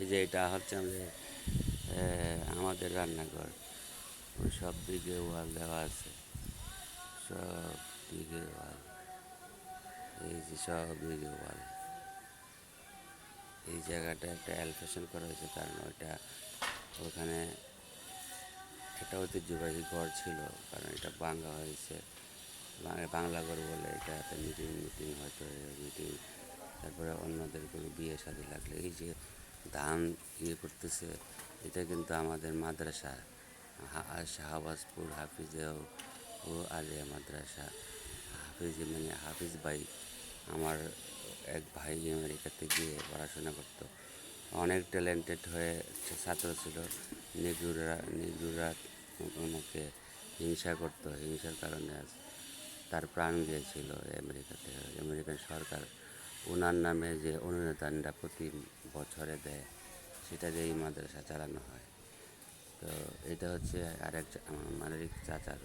এই যে এটা হচ্ছে আমাদের আমাদের রান্নাঘর। ওই সব দিকে ওয়াল দেওয়া আছে। সব দিকে ওয়াল। এই যে সব দিকে ওয়াল। এই জায়গাটা একটা অ্যালফেশন করা হয়েছে, কারণ ওইটা ওখানে একটা ঐতিহ্যবাহী ঘর ছিল, কারণ এটা ভাঙা হয়েছে। বাংলা ঘর বলে এটা একটা মিটিং মিটিং হয়তো মিটিং তারপরে অন্যদের কোনো বিয়ে শাদি লাগলে। এই যে ধান ইয়ে করতেছে, এটা কিন্তু আমাদের মাদ্রাসা। শাহবাজপুর হাফিজে ও- আলিয়া মাদ্রাসা। হাফিজ মানে হাফিজ ভাই আমার এক ভাই আমেরিকাতে গিয়ে পড়াশোনা করতো। অনেক ট্যালেন্টেড হয়ে ছাত্র ছিল। নেগ্রুরা নেগ্রুরা আমাকে হিংসা করতো। হিংসার কারণে তার প্রাণ গিয়েছিল আমেরিকাতে, আমেরিকান সরকার। ওনার নামে যে অনুদানটা প্রতি বছরে দেয়, সেটা দিয়ে এই মাদ্রাসা চালানো হয়। তো এটা হচ্ছে আরেক আমার চাচার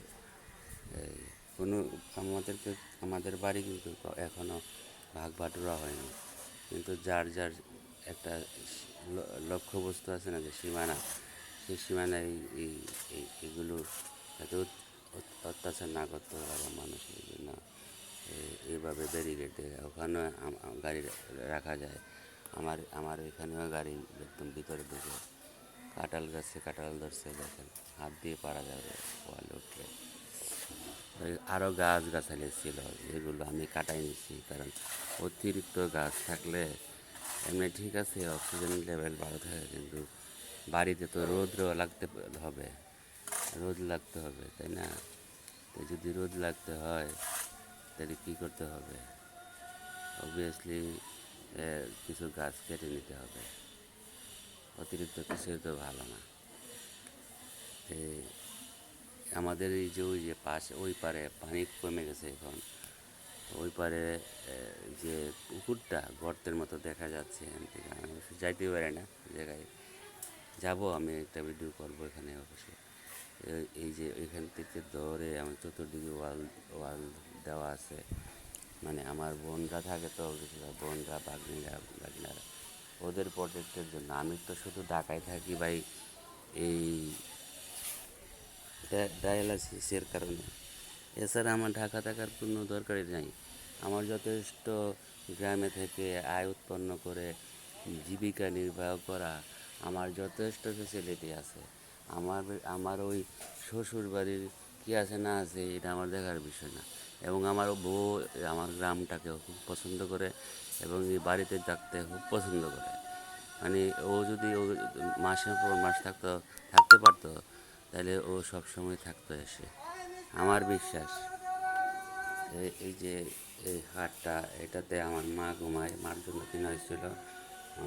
এই কোনো, আমাদেরকে, আমাদের বাড়ি কিন্তু এখনও এখনও ভাগ বাটুরা হয়নি কিন্তু যার যার একটা লক্ষ্যবস্তু আছে না যে সীমানা, সেই সীমানায় এই এগুলো অত- অত্যাচার না করতে পারে মানুষের জন্য। এইভাবে ব্যারিকেডে ওখানে আম- আম- গাড়ি রাখা যায়। আমার আমার এখানেও গাড়ি একদম ভিতরে ঢুকে। কাঁঠাল গাছে কাঁঠাল ধরছে, দেখেন। হাত দিয়ে পারা যাবে ওয়ালে উঠলে। আরও গাছ গাছালি ছিল যেগুলো আমি কাটাই নিচ্ছি কারণ অতিরিক্ত গাছ থাকলে এমনি ঠিক আছে, অক্সিজেন লেভেল ভালো থাকে, কিন্তু বাড়িতে তো রোদ্র লাগতে হবে। রোদ লাগতে হবে, তাই না? তো যদি রোদ লাগতে হয় তাহলে কী করতে হবে? অবভিয়াসলি কিছু গাছ কেটে নিতে হবে। অতিরিক্ত কিছুই তো ভালো না। আমাদের এই যে ওই যে পাশে, ওই পারে পানি কমে গেছে এখন। ওই পারে যে পুকুরটা গর্তের মতো দেখা যাচ্ছে যাইতে পারি না জায়গায়। যাব, আমি একটা ভিডিও করব এখানে অবশ্য এ- এই যে এখান থেকে ধরে আমার চতুর্দিকে ওয়াল ওয়াল দেওয়া আছে। মানে আমার বোনরা থাকে তো বোনরা বাগনিরা বাগনারা ওদের প্রোটেক্টের জন্য আমি তো শুধু ঢাকায় থাকি ভাই। এই ডায়ালাসিসের কারণে। এছাড়া আমার ঢাকা থাকার কোনো দরকারই নাই। আমার যথেষ্ট গ্রামে থেকে আয় উৎপন্ন করে জীবিকা নির্বাহ করা আমার যথেষ্ট ফেসিলিটি আছে। আমার আমার ওই শ্বশুর বাড়ির কী আছে না আছে, এটা আমার দেখার বিষয় না। এবং আমার বউ আমার গ্রামটাকেও খুব পছন্দ করে এবং এই বাড়িতে থাকতে খুব পছন্দ করে। মানে ও যদি ও মাসের পর মাস থাকতো, থাকতে পারতো, তাহলে ও সব সময় থাকতো এসে। আমার বিশ্বাস এই- যে এই হাটটা, এটাতে আমার মা ঘুমায়, মার জন্য কিনা হয়েছিল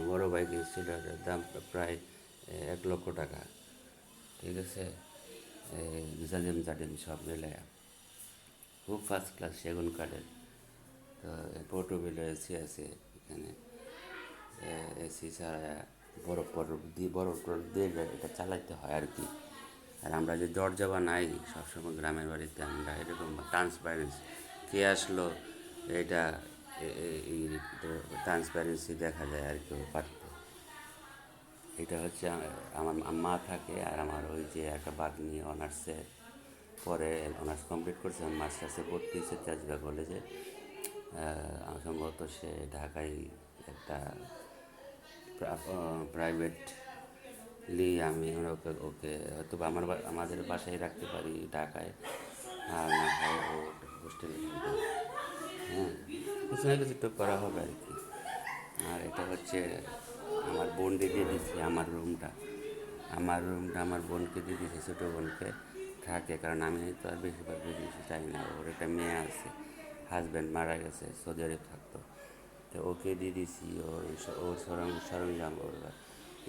বড়ো ভাই কিনেছিল এটার দাম প্রায় এক লক্ষ টাকা। ঠিক আছে এই জালিম সব মিলে খুব ফার্স্ট ক্লাস সেগুন কাঠের, তো পোর্টোবিল এসি আছে এখানে। এসি ছাড়া বরফ বরফ দিয়ে, বরফ টরফ দিয়ে এটা- চালাইতে হয় আর কি। আর আমরা যে দরজা বানাই সবসময় গ্রামের বাড়িতে আমরা এরকম ট্রান্সপারেন্সি কে আসলো, এটা ট্রান্সপারেন্সি দেখা যায় আর কি এটা হচ্ছে আমার মা থাকে আর আমার ওই যে একটা বাগনি অনার্সে পরে অনার্স কমপ্লিট করছে মাস্টার্সে ভর্তি হয়েছে তেজগা কলেজে সম্ভবত সে ঢাকায় একটা প্রাইভেট লি আমি ওকে ওকে হয়তো আমার আমাদের বাসায় রাখতে পারি ঢাকায়, আর না হয় হোস্টেলে হ্যাঁ কিছু না কিছু তো করা হবে আর কি। আর এটা হচ্ছে আমার বোনকে দিয়ে দিচ্ছি আমার রুমটা। আমার রুমটা আমার বোনকে দিয়ে দিয়েছি, ছোটো বোনকে থাকে, কারণ আমি তো আর বেশিরভাগ বেশি চাই না। ওর একটা মেয়ে আছে হাজব্যান্ড মারা গেছে, সৌদি আরব থাকতো। তো ওকে দিয়ে দিয়েছি, ওর ওর সরঞ্জাম সরঞ্জাম, ওর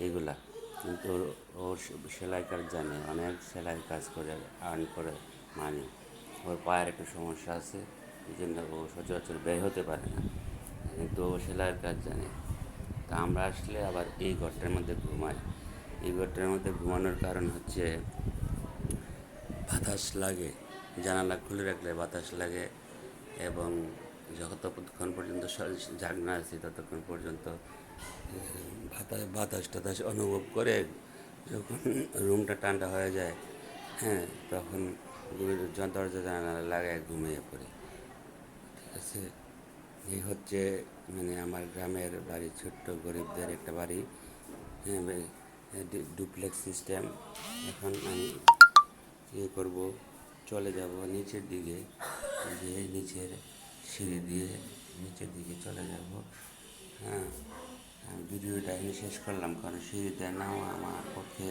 এগুলা। কিন্তু ওর ওর সেলাই কাজ জানে, অনেক সেলাই কাজ করে আর্ন করে মানে ওর পায়ের একটু সমস্যা আছে, এই জন্য ও সচরাচর ব্যয় হতে পারে না। কিন্তু ও সেলাইয়ের কাজ জানে। তা আমরা আসলে আবার এই ঘরটার মধ্যে ঘুমাই। এই ঘরটার মধ্যে ঘুমানোর কারণ হচ্ছে বাতাস লাগে, জানালা খুলে রাখলে বাতাস লাগে এবং যতক্ষণ পর্যন্ত জাগ না আছি ততক্ষণ পর্যন্ত, বাতাস বাতাস টাতাস অনুভব করে যখন রুমটা ঠান্ডা হয়ে যায় হ্যাঁ তখন দরজা জানালা লাগায় ঘুমিয়ে পড়ি। ঠিক আছে? এই হচ্ছে মানে আমার গ্রামের বাড়ি, ছোট্ট গরিবদের একটা বাড়ি। হ্যাঁ ডুপ্লেক্স সিস্টেম। এখন আমি ইয়ে করব, চলে যাব নিচের দিকে, গিয়ে নিচের সিঁড়ি দিয়ে নিচের দিকে চলে যাব। হ্যাঁ ভিডিওটা আমি শেষ করলাম, কারণ সিঁড়িতে নাও আমার পক্ষে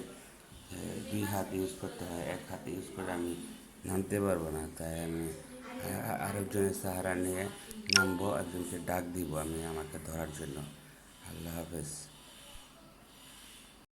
দুই হাত ইউজ করতে হয়, এক হাত ইউজ করে আমি নামতে পারব না, তাই আমি আরেকজনের সাহারা নিয়ে নামবো একজনকে ডাক দিব আমি আমাকে ধরার জন্য আল্লাহ হাফেজ